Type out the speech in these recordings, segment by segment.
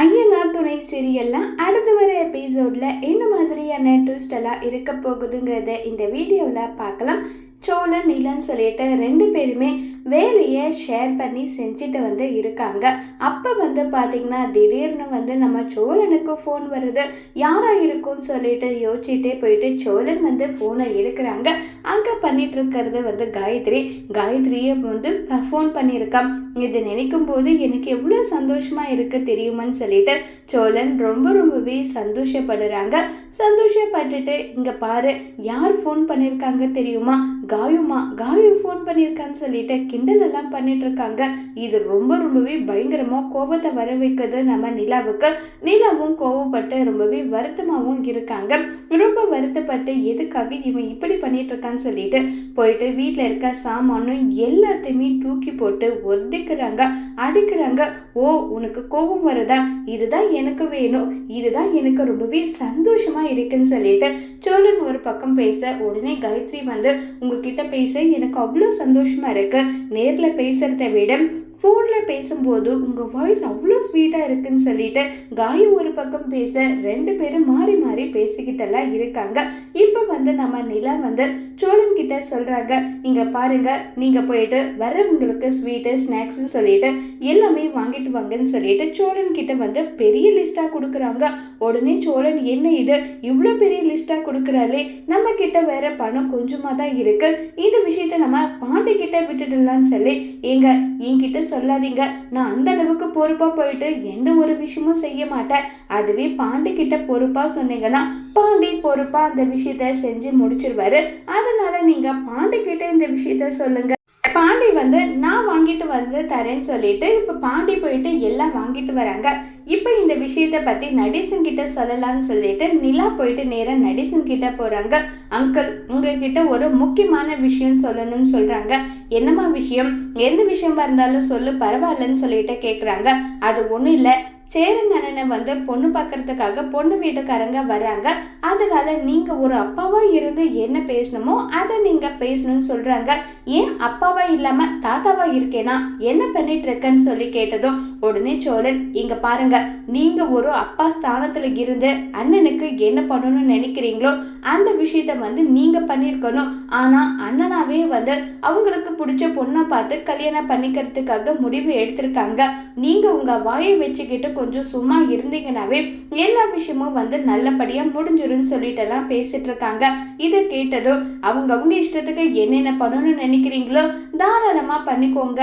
ஐயனார் துணை சீரியல்லாம் அடுத்து வர எபிசோடில் என்ன மாதிரியான ட்விஸ்ட் எல்லாம் இருக்க போகுதுங்கிறத இந்த வீடியோவில் பார்க்கலாம். சோழன் நிலன்னு சொல்லிட்டு ரெண்டு பேருமே வேலையை ஷேர் பண்ணி செஞ்சுட்டு வந்து இருக்காங்க. அப்போ வந்து பார்த்தீங்கன்னா திடீர்னு வந்து நம்ம சோழனுக்கு ஃபோன் வருது. யாராக இருக்கும்னு சொல்லிட்டு யோசிச்சுட்டே போயிட்டு சோழன் வந்து ஃபோனை எடுக்கிறாங்க. அங்கே பண்ணிகிட்ருக்கிறது வந்து காயத்ரி. காயத்ரியை வந்து ஃபோன் பண்ணியிருக்கான். இது நினைக்கும் போது எனக்கு எவ்வளோ சந்தோஷமாக இருக்குது தெரியுமான்னு சொல்லிட்டு சோழன் ரொம்ப ரொம்பவே சந்தோஷப்படுறாங்க. சந்தோஷப்பட்டுட்டு இங்கே பாரு யார் ஃபோன் பண்ணியிருக்காங்க தெரியுமா? காயுமா? காயு ஃபோன் பண்ணியிருக்கான்னு சொல்லிட்டு கிண்டல் எல்லாம் பண்ணிட்டு இருக்காங்க. இது ரொம்ப ரொம்பவே பயங்கரமாக கோபத்தை வர வைக்கிறது நம்ம நிலாவுக்கு. நிலாவும் கோவப்பட்டு ரொம்பவே வருத்தமாகவும் இருக்காங்க. ரொம்ப வருத்தப்பட்டு எதுக்காக இவன் இப்படி பண்ணிட்டு இருக்கான்னு சொல்லிட்டு போயிட்டு வீட்டில் இருக்க சாமானும் எல்லாத்தையுமே தூக்கி போட்டு ஒதுக்குறாங்க அடிக்கிறாங்க. ஓ உனக்கு கோபம் வருதா? இதுதான் எனக்கு வேணும். இதுதான் எனக்கு ரொம்பவே சந்தோஷமா இருக்குன்னு சொல்லிட்டு சோழன் ஒரு பக்கம் பேச உடனே காயத்ரி வந்து உங்ககிட்ட பேச எனக்கு அவ்வளோ சந்தோஷமா இருக்கு. நேரில் பேசுறத விட ஃபோனில் பேசும்போது உங்கள் வாய்ஸ் அவ்வளோ ஸ்வீட்டாக இருக்குன்னு சொல்லிட்டு காயு ஒரு பக்கம் பேச ரெண்டு பேரும் மாறி மாறி பேசிக்கிட்டெல்லாம் இருக்காங்க. இப்போ வந்து நம்ம நிலா வந்து சோழன் கிட்ட சொல்கிறாங்க நீங்கள் பாருங்க நீங்கள் போயிட்டு வர்றவங்களுக்கு ஸ்வீட்டு ஸ்நாக்ஸ்ன்னு சொல்லிட்டு எல்லாமே வாங்கிட்டு வாங்கன்னு சொல்லிட்டு சோழன் கிட்ட வந்து பெரிய லிஸ்ட்டாக கொடுக்குறாங்க. உடனே சோழன் என்ன இது? இவ்வளோ பெரிய லிஸ்ட்டாக கொடுக்குறாளே. நம்ம கிட்ட வேற பணம் கொஞ்சமாக தான் இருக்குது இந்த விஷயத்த நம்ம பாண்டி கிட்ட விட்டுடலாம்னு சொல்லி ஏங்க என்கிட்ட சொல்லாதீங்க. நான் அந்த அளவுக்கு பொறுப்பாக போயிட்டு எந்த ஒரு விஷயமும் செய்ய மாட்டேன். அதுவே பாண்டி கிட்ட பொறுப்பாக சொன்னீங்கன்னா பாண்டி பொறுப்பாக அந்த விஷயத்த செஞ்சு முடிச்சிருவாரு. அதனால நீங்கள் பாண்டி கிட்ட இந்த விஷயத்த சொல்லுங்க. பாண்டி வந்து நான் வாங்கிட்டு வந்து தரேன்னு சொல்லிட்டு இப்போ பாண்டி போயிட்டு எல்லாம் வாங்கிட்டு வராங்க. இப்போ இந்த விஷயத்த பற்றி நடேசன் கிட்ட சொல்லலாம்னு சொல்லிட்டு நிலா போயிட்டு நேராக நடேசன் கிட்ட போகிறாங்க அங்கிள் உங்ககிட்ட ஒரு முக்கியமான விஷயம் சொல்லணும்னு சொல்கிறாங்க என்னம்மா விஷயம்? எந்த விஷயமா இருந்தாலும் சொல்லு பரவாயில்லன்னு சொல்லிட்டு கேட்குறாங்க அது ஒன்றும் இல்லை. சேரன் அண்ணனை வந்து பொண்ணு பார்க்கறதுக்காக பொண்ணு வீட்டுக்காரங்க வராங்க அதனால நீங்க ஒரு அப்பாவா இருந்து என்ன பேசணுமோ அதை நீங்க பேசணும்னு சொல்றாங்க. ஏன் அப்பாவா இல்லாம தாத்தாவா இருக்கேனா? என்ன பண்ணிட்டு இருக்கேன்னு சொல்லி கேட்டதும் உடனே சோழன் இங்க பாருங்க நீங்க ஒரு அப்பா ஸ்தானத்துல இருந்து அண்ணனுக்கு என்ன பண்ணணும்னு நினைக்கிறீங்களோ அந்த விஷயத்த வந்து நீங்க பண்ணியிருக்கணும் ஆனா அண்ணனாவே வந்து அவங்களுக்கு பிடிச்ச பொண்ணை பார்த்து கல்யாணம் பண்ணிக்கிறதுக்காக முடிவு எடுத்திருக்காங்க. நீங்க உங்க வாயை வச்சுக்கிட்டு கொஞ்சம் சும்மா இருந்தீங்கன்னாவே எல்லா விஷயமும் வந்து நல்லபடியா முடிஞ்சிரும்னு சொல்லிட்டு எல்லாம் பேசிட்டு இருக்காங்க இதை கேட்டதும் அவங்க அவங்க இஷ்டத்துக்கு என்னென்ன பண்ணணும்னு நினைக்கிறீங்களோ தாராளமா பண்ணிக்கோங்க.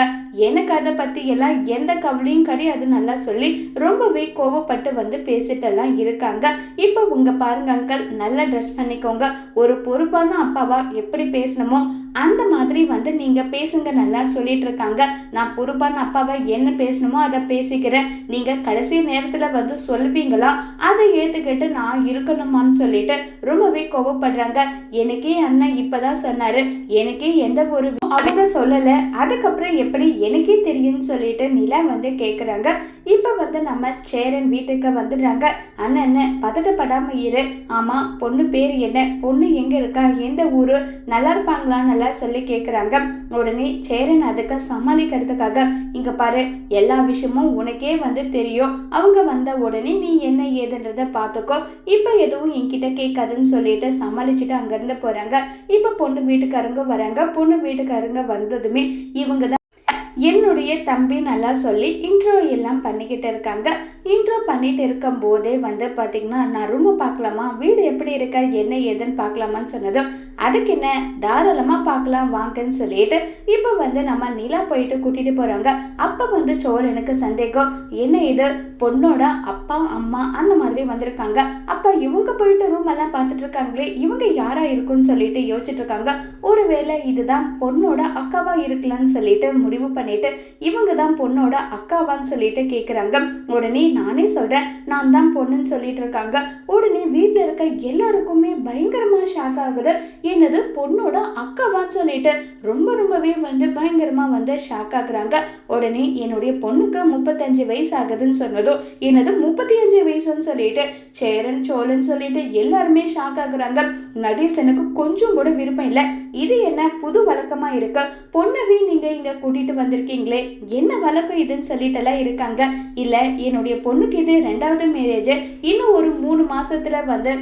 எனக்கு அதை பத்தி எல்லாம் எந்த கவலையும் கிடையாது நல்லா சொல்லி ரொம்பவே கோவப்பட்டு வந்து பேசிட்டெல்லாம் இருக்காங்க. இப்போ உங்க பாருங்க அங்கிள் நல்லா ட்ரெஸ் பண்ணிக்கோங்க. ஒரு பொறுப்பான அப்பாவா எப்படி பேசணுமோ அந்த மாதிரி வந்து நீங்கள் பேசுங்க நல்லா சொல்லிட்டு இருக்காங்க நான் பொறுப்பான அப்பாவை என்ன பேசணுமோ அதை பேசிக்கிறேன். நீங்கள் கடைசி நேரத்தில் வந்து சொல்லுவீங்களா? அதை ஏற்றுக்கிட்டு நான் இருக்கணுமான்னு சொல்லிட்டு ரொம்பவே கோவப்படுறாங்க. எனக்கே அண்ணன் இப்பதான் சொன்னார். எனக்கே எந்த ஒரு அவங்க சொல்லலை. அதுக்கப்புறம் எப்படி எனக்கே தெரியும்னு சொல்லிட்டு நிலா வந்து கேட்குறாங்க இப்போ வந்து நம்ம சேரன் வீட்டுக்கு வந்துடுறாங்க. அண்ணன் என்ன பதட்டப்படாமல் இரு. ஆமாம் பொண்ணு பேர் என்ன? பொண்ணு எங்கே இருக்கா? எந்த ஊர்? நல்லா இருப்பாங்களா? நல்லா சொல்லி கேட்குறாங்க. உடனே சேரன் அதுக்கு சமாளிக்கிறதுக்காக இங்க பாரு எல்லா விஷயமும் உனக்கே வந்து தெரியும். அவங்க வந்த உடனே நீ என்ன ஏதுன்றத பார்த்துக்கோ. இப்போ எதுவும் என்கிட்ட கேட்காதுன்னு சொல்லிட்டு சமாளிச்சுட்டு அங்கேருந்து போறாங்க. இப்போ பொண்ணு வீட்டுக்காரங்க வராங்க. பொண்ணு வீட்டுக்காரங்க வந்ததுமே இவங்க தான் என்னுடைய தம்பி நல்லா சொல்லி இன்ட்ரோ எல்லாம் பண்ணிக்கிட்டு இருக்காங்க. இன்ட்ரோ பண்ணிட்டு இருக்கும் போதே வந்து பார்த்தீங்கன்னா நான் ரூமை பார்க்கலாமா? வீடு எப்படி இருக்கா? என்ன ஏதுன்னு பார்க்கலாமான்னு சொன்னதும் அதுக்கு என்ன? தாராளமாக பார்க்கலாம் வாங்கன்னு சொல்லிட்டு இப்போ வந்து நம்ம நிலா போயிட்டு கூட்டிட்டு போறாங்க. அப்போ வந்து சோழனுக்கு சந்தேகம். என்ன இது? பொண்ணோட அப்பா அம்மா அந்த மாதிரி வந்திருக்காங்க. அப்போ இவங்க போயிட்டு ரூம் எல்லாம் பார்த்துட்டு இருக்காங்களே இவங்க யாரா இருக்குன்னு சொல்லிட்டு யோசிச்சுட்டு இருக்காங்க. ஒருவேளை இதுதான் பொண்ணோட அக்காவா இருக்கலாம்னு சொல்லிட்டு முடிவு பண்ணிட்டு இவங்க தான் பொண்ணோட அக்காவான்னு சொல்லிட்டு கேட்குறாங்க உடனே நானே சொல்கிறேன் நான் தான் பொண்ணுன்னு சொல்லிட்டு இருக்காங்க. உடனே வீட்டில் இருக்க எல்லாருக்குமே பயங்கரமாக ஷாக் ஆகுது. என்னது? பொண்ணோட அக்காவான்னு சொல்லிட்டு ரொம்ப ரொம்பவே வந்து பயங்கரமாக வந்து ஷாக் ஆகுறாங்க. உடனே என்னுடைய பொண்ணுக்கு முப்பத்தஞ்சு வயசு ஆகுதுன்னு சொன்னதும் என்னது முப்பத்தி அஞ்சு வயசுன்னு சொல்லிட்டு சேரன் சோழன் சொல்லிட்டு எல்லாருமே ஷாக் ஆகுறாங்க. நடேசனுக்கு கொஞ்சம் கூட விருப்பம் இல்லை. இது என்ன புது வழக்கமா இருக்கு? பொண்ணவே நீங்க இங்க கூட்டிட்டு வந்திருக்கீங்களே? என்ன வழக்கம் இதுன்னு சொல்லிட்டு எல்லாம் இருக்காங்க. இல்ல என்னுடைய பொண்ணுக்கு இது ரெண்டாவது மேரேஜ் இன்னும் ஒரு மூணு மாசத்துல வந்து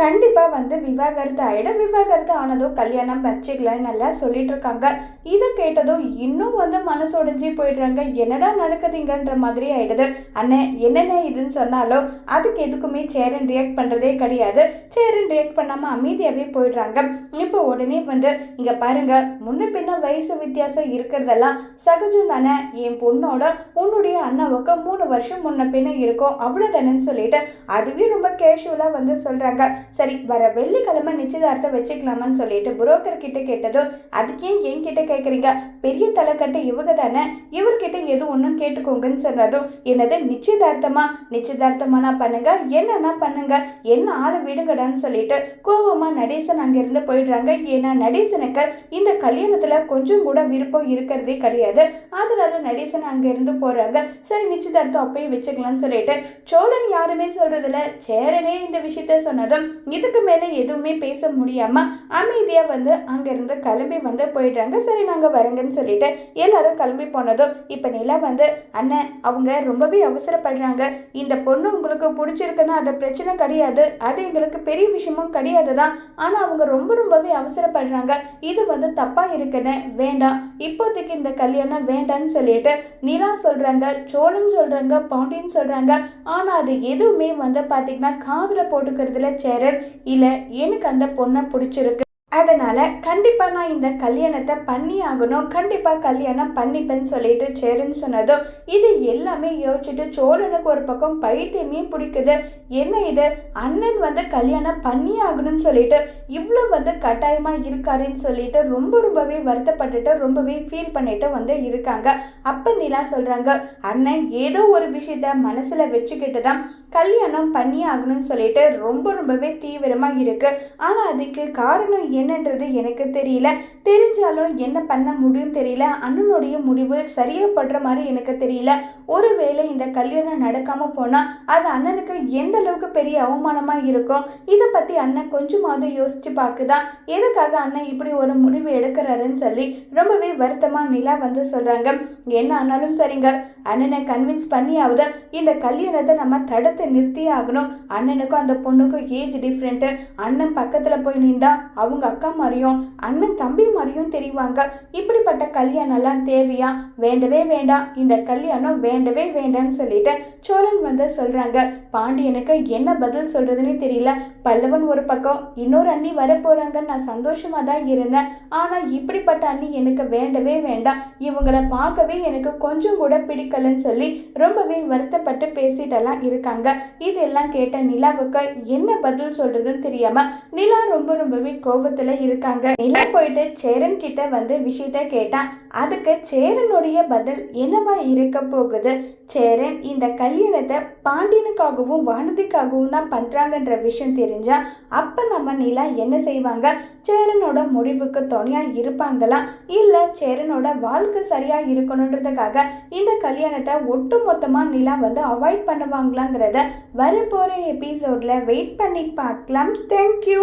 கண்டிப்பாக வந்து விவாகரத்து ஆகிடும் விவாகரத்து ஆனதும் கல்யாணம் வச்சுக்கலன்னு நல்லா சொல்லிட்டு இருக்காங்க. இதை கேட்டதும் இன்னும் வந்து மனசு உடைஞ்சி போயிடுறாங்க. என்னடா நடக்குதுங்கன்ற மாதிரி ஆயிடுது. அண்ணே என்னென்ன இதுன்னு சொன்னாலும் அதுக்கு எதுக்குமே சேரன் ரியாக்ட் பண்ணுறதே கிடையாது. சேரன் ரியாக்ட் பண்ணாமல் அமைதியாகவே போயிடுறாங்க. இப்போ உடனே வந்து இங்கே பாருங்க முன்ன பின்ன வயசு வித்தியாசம் இருக்கிறதெல்லாம் சகஜம் தானே? என் பொண்ணோட உன்னுடைய அண்ணாவுக்கு மூணு வருஷம் முன்ன பின்ன இருக்கும். அவ்வளோதானேன்னு சொல்லிட்டு அதுவே ரொம்ப கேஷுவலாக வந்து சொல்கிறாங்க சரி வர வெள்ளிக்கிழமை நிச்சயதார்த்தம் வச்சுக்கலாமான்னு சொல்லிட்டு புரோக்கர் கிட்ட கேட்டதும் அதுக்கு ஏன் என்கிட்ட கேட்குறீங்க பெரிய தலைக்கட்டு இவங்க தானே? இவர்கிட்ட எது ஒன்றும் கேட்டுக்கோங்கன்னு சொன்னதும் என்னது நிச்சயதார்த்தமா? நிச்சயதார்த்தமானா பண்ணுங்க. என்னன்னா பண்ணுங்க. என்ன ஆளு விடுங்கடான்னு சொல்லிட்டு கோவமா நடேசன் அங்கிருந்து போயிடுறாங்க. ஏன்னா நடேசனுக்கு இந்த கல்யாணத்துல கொஞ்சம் கூட விருப்பம் இருக்கிறதே கிடையாது. அதனால நடேசன் அங்கிருந்து போறாங்க. சரி நிச்சயதார்த்தம் அப்பயே வச்சுக்கலாம்னு சொல்லிட்டு சோழன் யாருமே சொல்றதுல சேரனே இந்த விஷயத்த சொன்னதும் இதுக்கு மேலே எதுவுமே பேச முடியாமல் அமைதியாக வந்து அங்கேருந்து கிளம்பி வந்து போயிடுறாங்க. சரி நாங்கள் வரேங்கன்னு சொல்லிட்டு எல்லாரும் கிளம்பி போனதும் இப்போ நிலா வந்து அண்ணன் அவங்க ரொம்பவே அவசரப்படுறாங்க. இந்த பொண்ணு உங்களுக்கு பிடிச்சிருக்குன்னா அது பிரச்சனை கிடையாது. அது எங்களுக்கு பெரிய விஷயமும் கிடையாது தான் ஆனால் அவங்க ரொம்ப ரொம்பவே அவசரப்படுறாங்க. இது வந்து தப்பாக இருக்குன்னு வேண்டாம். இப்போதைக்கு இந்த கல்யாணம் வேண்டான்னு சொல்லிட்டு நிலா சொல்கிறாங்க சோழன் சொல்கிறாங்க பாண்டியன் சொல்கிறாங்க ஆனால் அது எதுவுமே வந்து பார்த்திங்கன்னா காதில் போட்டுக்கிறதுல சேரன் இல்லை எனக்கு அந்த பொண்ணை பிடிச்சிருக்கு. அதனால் கண்டிப்பாக நான் இந்த கல்யாணத்தை பண்ணி ஆகணும் கண்டிப்பாக கல்யாணம் பண்ணிப்பேன்னு சொல்லிட்டு சேருன்னு சொன்னதும் இது எல்லாமே யோசிச்சுட்டு சோழனுக்கு ஒரு பக்கம் பைத்தியமே பிடிக்குது. என்ன இது? அண்ணன் வந்து கல்யாணம் பண்ணி ஆகணும்னு சொல்லிட்டு இவ்வளோ வந்து கட்டாயமாக இருக்காருன்னு சொல்லிட்டு ரொம்ப ரொம்பவே வருத்தப்பட்டுட்டு ரொம்பவே ஃபீல் பண்ணிட்டு வந்து இருக்காங்க. அப்போ நிலா சொல்கிறாங்க அண்ணன் ஏதோ ஒரு விஷயத்த மனசில் வச்சுக்கிட்டு தான் கல்யாணம் பண்ணி ஆகணும்னு சொல்லிட்டு ரொம்ப ரொம்பவே தீவிரமாக இருக்குது ஆனால் அதுக்கு காரணம் என்னன்றது எனக்கு தெரியல. தெரிஞ்சாலும் என்ன பண்ண முடியும் தெரியல. அண்ணனுடைய முடிவு சரியா படுற மாதிரி எனக்கு தெரியல. ஒருவேளை இந்த கல்யாணம் நடக்காம போனா அது அண்ணனுக்கு எந்த அளவுக்கு பெரிய அவமானமா இருக்கும் இதை பத்தி அண்ணன் கொஞ்சமாவது யோசிச்சு பார்க்குதா? எதுக்காக அண்ணன் இப்படி ஒரு முடிவு எடுக்கிறாருன்னு சொல்லி ரொம்பவே வருத்தமா நிலா வந்து சொல்றாங்க. என்ன ஆனாலும் சரிங்க. அண்ணனை கன்வின்ஸ் பண்ணியாவது இந்த கல்யாணத்தை நம்ம தடுத்து நிறுத்தியே ஆகணும். அண்ணனுக்கும் அந்த பொண்ணுக்கும் ஏஜ் டிஃப்ரெண்ட்டு அண்ணன் பக்கத்தில் போய் நின்றா அவங்க அக்கா மாதிரியும் அண்ணன் தம்பி மாதிரியும் தெரிவாங்க. இப்படிப்பட்ட கல்யாணம் எல்லாம் தேவையா? வேண்டவே வேண்டாம். இந்த கல்யாணம் வே வேண்டவே வேண்டன்னு சொல்லிட்டு சோழன் வந்து சொல்கிறாங்க பாண்டியனுக்கு என்ன பதில் சொல்கிறதுனே தெரியல. பல்லவன் ஒரு பக்கம் இன்னொரு அண்ணி வரப்போகிறாங்கன்னு நான் சந்தோஷமாக தான் இருந்தேன். ஆனால் இப்படிப்பட்ட அண்ணி எனக்கு வேண்டவே வேண்டாம். இவங்களை பார்க்கவே எனக்கு கொஞ்சம் கூட பிடிக்கலன்னு சொல்லி ரொம்பவே வருத்தப்பட்டு பேசிட்டெல்லாம் இருக்காங்க. இதெல்லாம் கேட்ட நிலாவுக்கு என்ன பதில் சொல்கிறதுன்னு தெரியாமல் நிலா ரொம்ப ரொம்பவே கோபத்தில் இருக்காங்க. நிலா போயிட்டு சேரன் கிட்ட வந்து விஷயத்த கேட்டான். அதுக்கு சேரனுடைய பதில் என்னவா இருக்க போகுது? சேரன் இந்த கல்யாணத்தை பாண்டியனுக்காகவும் வானதிக்காகவும் தான் பண்ணுறாங்கன்ற விஷயம் தெரிஞ்சால் அப்போ நம்ம நிலா என்ன செய்வாங்க? சேரனோட முடிவுக்கு துணையாக இருப்பாங்களா? இல்லை சேரனோட வாழ்க்கை சரியாக இருக்கணுன்றதுக்காக இந்த கல்யாணத்தை ஒட்டு மொத்தமாக நிலா வந்து அவாய்ட் பண்ணுவாங்களாங்கிறத வரப்போகிற எபிசோடில் வெயிட் பண்ணி பார்க்கலாம். தேங்க்யூ